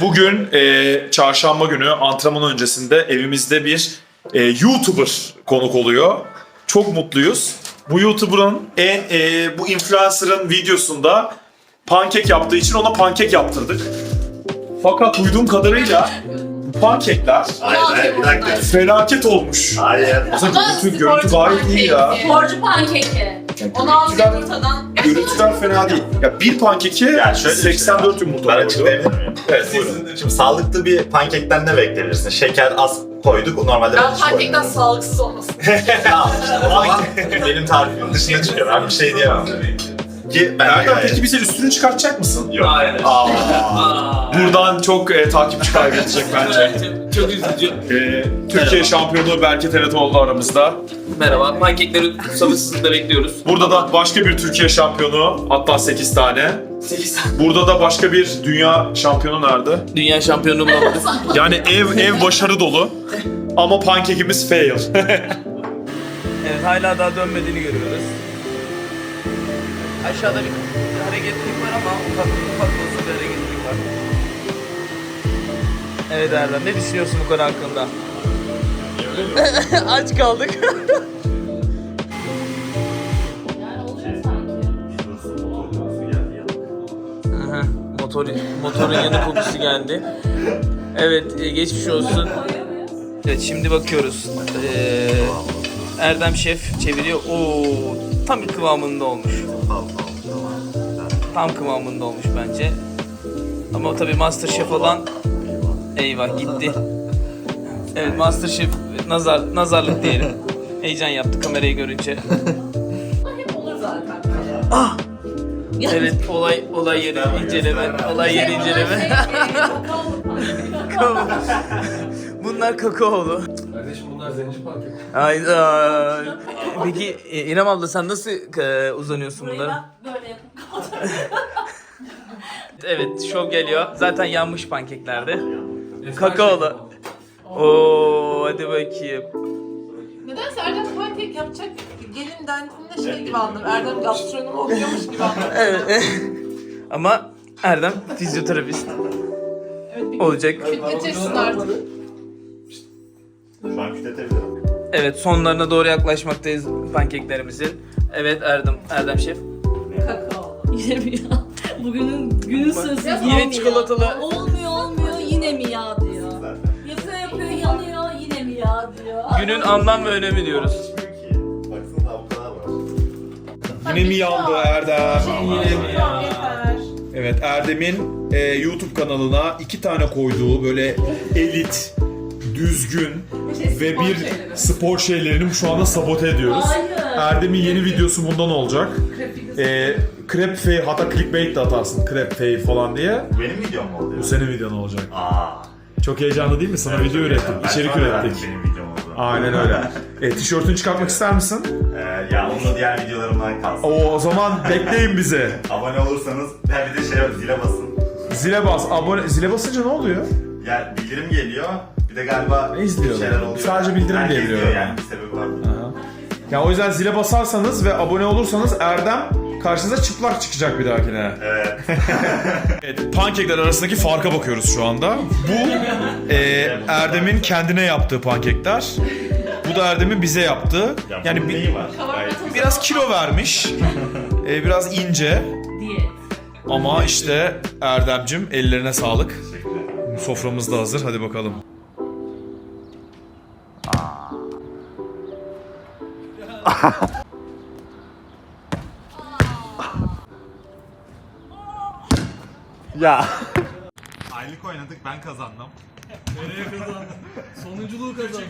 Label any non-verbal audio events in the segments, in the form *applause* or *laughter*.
Bugün e, çarşamba günü antrenman öncesinde evimizde bir e, YouTuber konuk oluyor. Çok mutluyuz. Bu YouTuber'ın en e, bu influencer'ın videosunda pankek yaptığı için ona pankek yaptırdık. Fakat duyduğum kadarıyla bu pankekler Hayır hayır bir dakika. felaket olmuş. Hayır. Aslında görüntü, görüntü gayet iyi ya. Borcu pankeki. Onu al Görüntüler, yumurtadan. görüntüler fena değil. Ya bir pankeki Ya şöyle bir şey 84 yumurta Ben açıklayabilir miyim? Evet buyurun. Şimdi sağlıklı bir pankekten ne bekleyebilirsin? Şeker az koyduk. Normalde Ben pankekten sağlıksız olmasın. *laughs* Tamam işte o zaman benim tarifimin dışına çıkıyor. Ben bir şey diyemem. Ki ben Erdem peki bize üstünü çıkartacak mısın? Yok. Aa, buradan çok e, takipçi kaybedecek bence. Çok üzücü. E, Türkiye şampiyonu Berke Teretoğlu aramızda. Merhaba. Pankekleri sabırsızlıkla bekliyoruz. Burada da başka bir Türkiye şampiyonu hatta 8 tane. 8 Burada da başka bir dünya şampiyonu nerede? Dünya şampiyonu bulamadık. *laughs* Yani ev ev başarı dolu. Ama pankekimiz fail. *laughs* Evet hala daha dönmediğini görüyoruz. Aşağıda bir hareketlilik var ama ufak ufak da olsa bir hareketlilik var. Evet Erdem ne düşünüyorsun bu konu hakkında? *laughs* Aç kaldık. Yani oluyor sanki. Aha, motor, motorun yanı kokusu geldi. Evet e, geçmiş olsun. Evet şimdi bakıyoruz. Ee, Erdem Şef çeviriyor. Oo tam kıvamında olmuş. Tam kıvamında olmuş bence. Ama tabii Masterchef olan eyvah gitti. Evet Masterchef nazar nazarlık diyelim. *laughs* Heyecan yaptı kamerayı görünce. Olur *laughs* zaten. Evet olay olay yeri inceleme. Olay yeri inceleme. *laughs* Bunlar kakaolu. Bunlar zenci. Ayda. Peki e, İrem abla sen nasıl e, uzanıyorsun Burayı bunlara? ben böyle yapıp *laughs* Evet şov geliyor. Zaten yanmış pankeklerde. Kakaolu. Oo hadi bakayım. Nedense Erdem pankek yapacak gelin dendiğinde şey gibi anladım. Erdem gastronom oluyormuş gibi anladım. *laughs* Evet. Ama Erdem fizyoterapist Evet, bir olacak. kütletirsin artık. Şu an kütletebilirim. Evet sonlarına doğru yaklaşmaktayız pankeklerimizin. Evet Erdem Erdem şef. Kakao. Yine mi ya? *laughs* Bugünün günün sözü Biraz yine mi çikolatalı. ya? Olmuyor olmuyor yine mi ya diyor. Yapıyor yapıyor yanıyor yine mi ya diyor. Günün anlam ve önemi diyoruz. Baksana bu kadar var. Yine mi yandı Erdem? Yine mi ya? Evet Erdem'in e, YouTube kanalına iki tane koyduğu böyle elit, düzgün ve bir spor şeylerini şu anda sabote ediyoruz. Hayır. Erdem'in yeni videosu bundan olacak. E, crep fail, hatta clickbait de atarsın crep fail falan diye. Benim videom mu oluyor? Bu senin videon olacak. Aa. Çok heyecanlı değil mi? Sana video ürettik, Ben içerik ürettik. Benim videom oldu. Aynen öyle. *laughs* E, tişörtünü çıkartmak ister misin? Ee, ya onun da diğer videolarımdan kalsın. O, o zaman bekleyin bizi. *laughs* Abone olursanız ha bir de şey zile basın. Zile bas. Abone, zile basınca ne oluyor? Ya bildirim geliyor. Bir de galiba Ne izliyor? bir şeyler oluyor. Sadece bildirim Herkes geliyor. diyor yani bir sebebi var. Ya o yüzden zile basarsanız ve abone olursanız Erdem karşınıza çıplak çıkacak bir dahakine. Evet. *laughs* Evet, pankekler arasındaki farka bakıyoruz şu anda. Bu e, Erdem'in kendine yaptığı pankekler. Bu da Erdem'in bize yaptığı. Ya Yani bunun bir- neyi var? Gayet biraz kilo vermiş. *laughs* E, biraz ince. Diyet. Ama işte Erdem'cim ellerine sağlık. Soframız da hazır. Hadi bakalım. *laughs* Ya. Aylık oynadık ben kazandım. Sonunculuğu kazandı.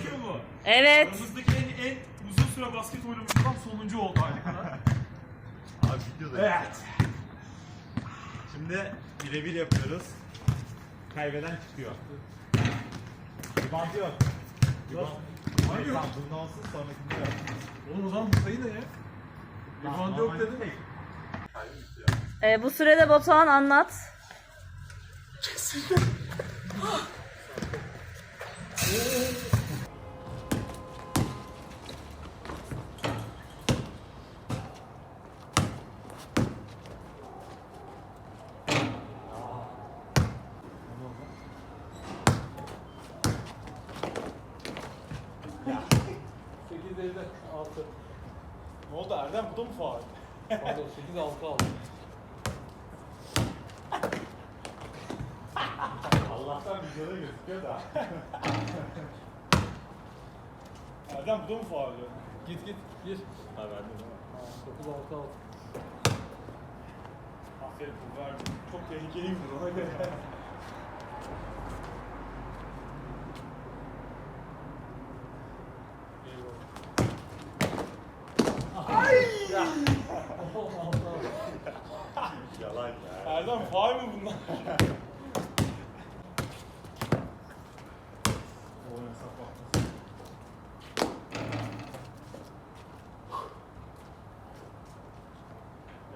Evet. Aramızdaki en, en uzun süre basket oynamış adam sonuncu oldu aylıkta. Abi videoda. Evet. Şimdi birebir yapıyoruz. Kaybeden çıkıyor. Rebound yok. Rebound. Hayır yok. Bunun olsun sonrakinde yok. Oğlum o zaman bu sayı ne ya? Rebound yok dedim. Ee, bu sürede Batuhan anlat. 7'de 6. Ne bu mı faal? Pardon 8 6 aldı. Allah'tan videoda gözüküyor da. Erdem bu da mı faal? Git git gir. Ha verdi değil mi? 9 6 6. Aferin bu verdi. Çok tehlikeliyimdir ona göre. Yalan ya. Erdem faal mi bunlar?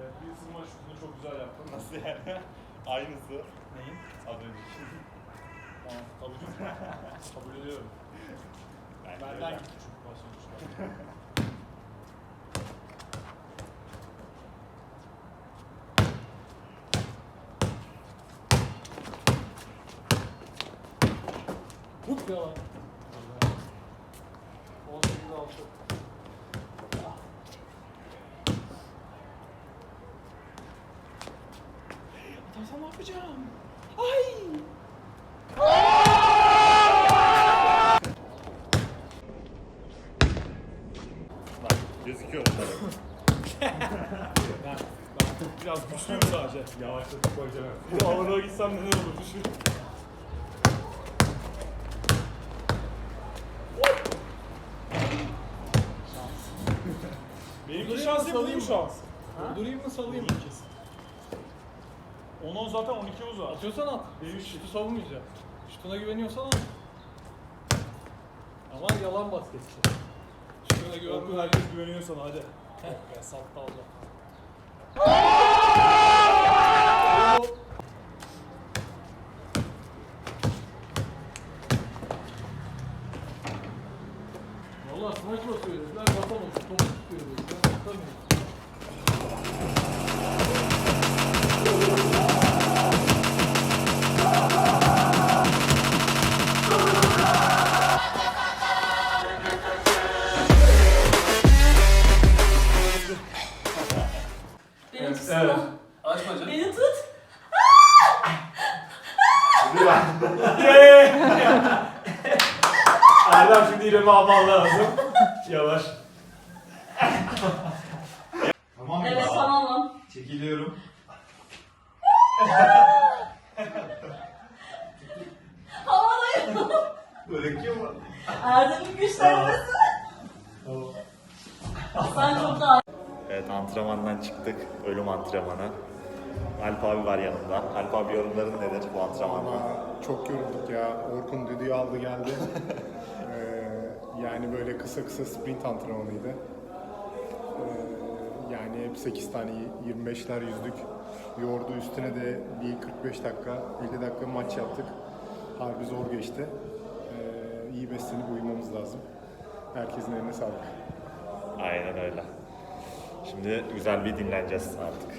Evet, bir ısınma şutunu çok güzel yaptın. Nasıl yani? *laughs* Aynısı. Neyin? Az önceki. Tamam, kabul Kabul ediyorum. Bence Benden gitti çünkü baş Hop ya. 18 6. Atarsam ne yapacağım? Bak gözüküyor. *laughs* Ben, ben biraz güçlüyüm sadece. Yavaşlatıp koyacağım. Bu ağırlığa gitsem neler olur düşün. Benimki Durayım şans mı, değil salayım mı? şans. Durayım mı salayım mı? kesin. 10 zaten 12 uzar. Atıyorsan at. Benim şutu savunmayacağım. Şutuna güveniyorsan at. Ama yalan basketçi. Şutuna güvenmiyor. herkes güveniyor sana hadi. Heh be sattı Allah. Valla smaç basıyor dediler basamadım. Topu tutuyor dediler. Beni tutsana. Açma canım. Beni tut. *laughs* Erdem şimdi İrem'i alman lazım. Yavaş. Tamam mı? Evet tamamım. Çekiliyorum. Havadayım. Bırakıyor mu? Erdem'in güçlenmesi. Sen çok daha Evet antrenmandan çıktık. Ölüm antrenmanı. Alp abi var yanımda. Alp abi yorumların nedir bu antrenmanda? Valla çok yorulduk ya. Orkun düdüğü aldı geldi. *laughs* Ee, yani böyle kısa kısa sprint antrenmanıydı. Ee, yani hep 8 tane 25'ler yüzdük. Yordu üstüne de bir 45 dakika, 50 dakika maç yaptık. Harbi zor geçti. Ee, iyi beslenip uyumamız lazım. Herkesin eline sağlık. Aynen öyle. Şimdi güzel bir dinleneceğiz artık.